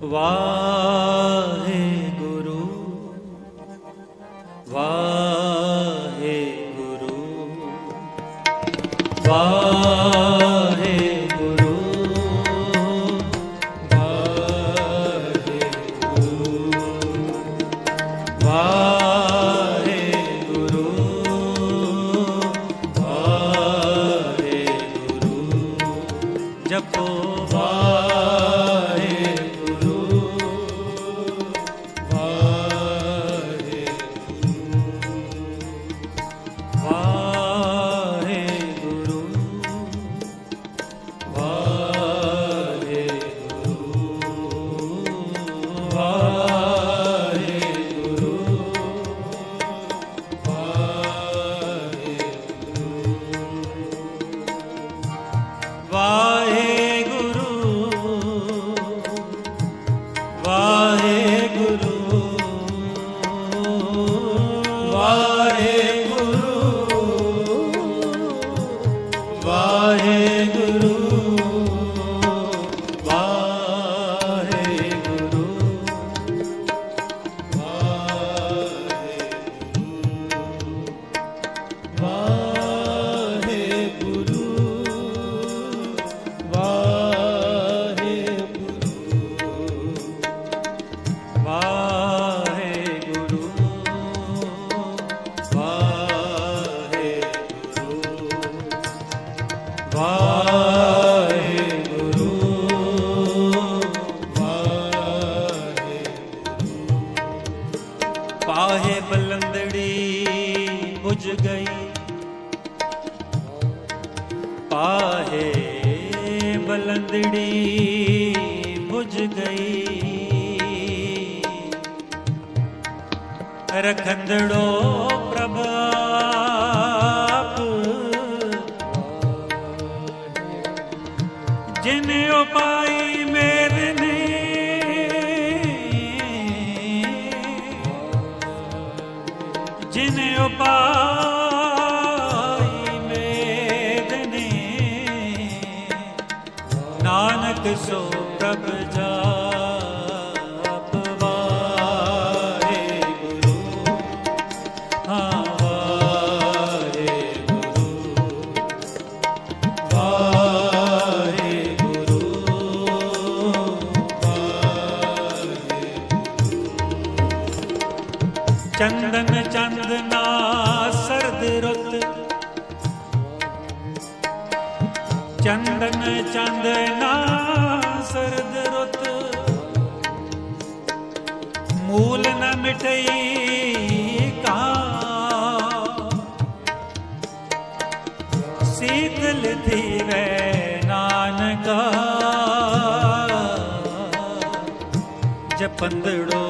Wow. ਬੁਝ ਗਈ। ਆਹੇ ਬਲੰਦੜੀ ਬੁਝ ਗਈ। ਰਖੰਦੜੋ ਪ੍ਰਭਾ ਸੋ ਪ੍ਰਭ ਜਾਪ ਵਾਰੇ ਗੁਰੂ ਹਾਂ ਵਾਰੇ ਗੁਰੂ ਵਾਰੇ ਗੁਰੂ। ਵਾਰੇ ਚੰਦਨ ਚੰਦਨਾ ਸਰਦ ਰੁੱਤ, ਚੰਦਨ ਚੰਦਨਾ ਸਰਦ ਰੁੱਤ। ਮੂਲ ਨ ਮਿਟਈ ਕਾ। ਸੀਤਲ ਧੀਰੇ ਨਾਨਕਾ। ਜਪੰਦੜੋ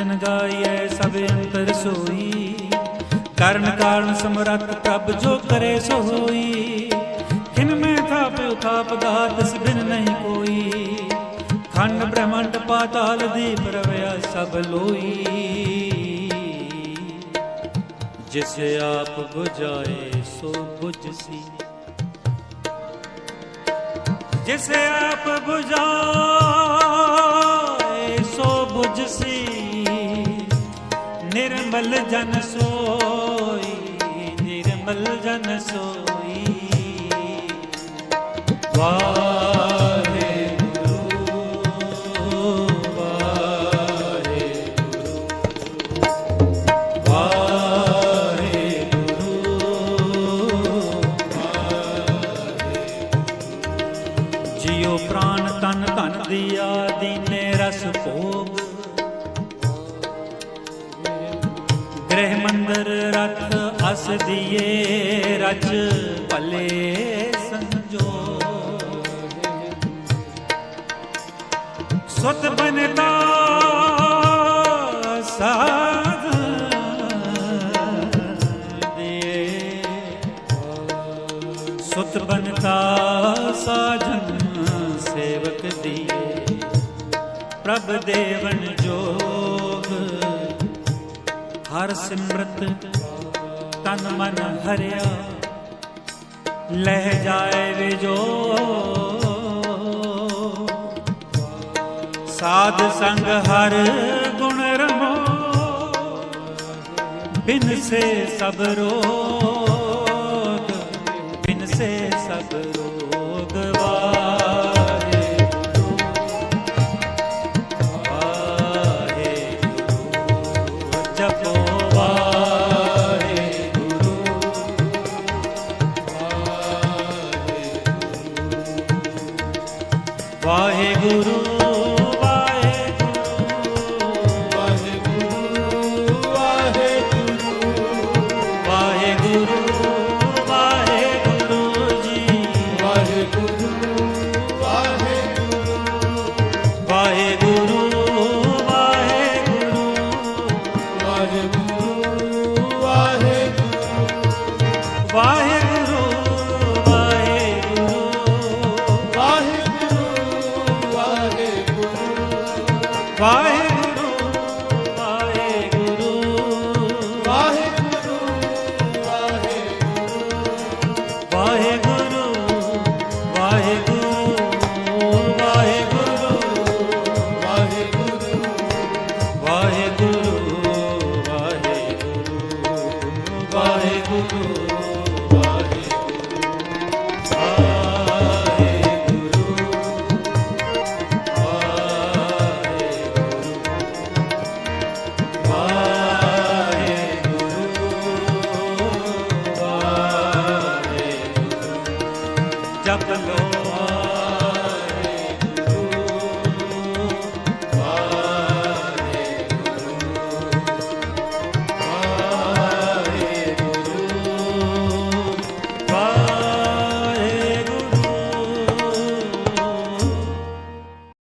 ਭਜਨ ਗਾਈਐ ਸਭ ਅੰਤਰ ਸੋਈ। ਕਰਨ ਕਾਰਨ ਸਮਰੱਥ ਪ੍ਰਭ ਜੋ ਕਰੇ ਸੋ ਹੋਈ। ਕਿਨ ਮੈਂ ਥਾਪ, ਉਥਾਪ ਦਾਤ ਬਿਨ ਨਹੀਂ ਕੋਈ। ਖੰਡ ਬ੍ਰਹਮੰਡ ਪਾਤਾਲ ਦੀ ਰਵਿਆ ਸਭ ਲੋਈ। ਜਿਸ ਆਪ ਬੁਝਾਏ, ਸੋ ਬੁਝਸੀ ਜਿਸ ਆਪ ਬੁਝਾਏ ਨਿਰਮਲ ਜਨ ਸੋਈ ਨਿਰਮਲ ਜਨ ਸੋਈ। ਵਾਹ। ਮੰਦਰ ਅਸ ਦੀਏ ਰਚ ਭਲੇ ਸੰਜੋ। ਸੁਤ ਬਨਤਾ ਸਾਧ ਦੀਏ। ਸੁਤ ਬਨਤਾ ਸਾਜਨ ਸੇਵਕ ਦੀਏ। ਪ੍ਰਭ ਦੇਵਨ ਜੋਗ ਹਰ ਸਿਮਰਤ ਤਨ ਮਨ ਹਰਿਆ। ਲਹਿ ਜਾਏ ਵਿਜੋ ਸਾਧ ਸੰਗ ਹਰ ਗੁਣ ਰਮੋ। ਬਿਨ ਸੇ ਸਭ ਵਾਹਿਗੁਰੂ Bye.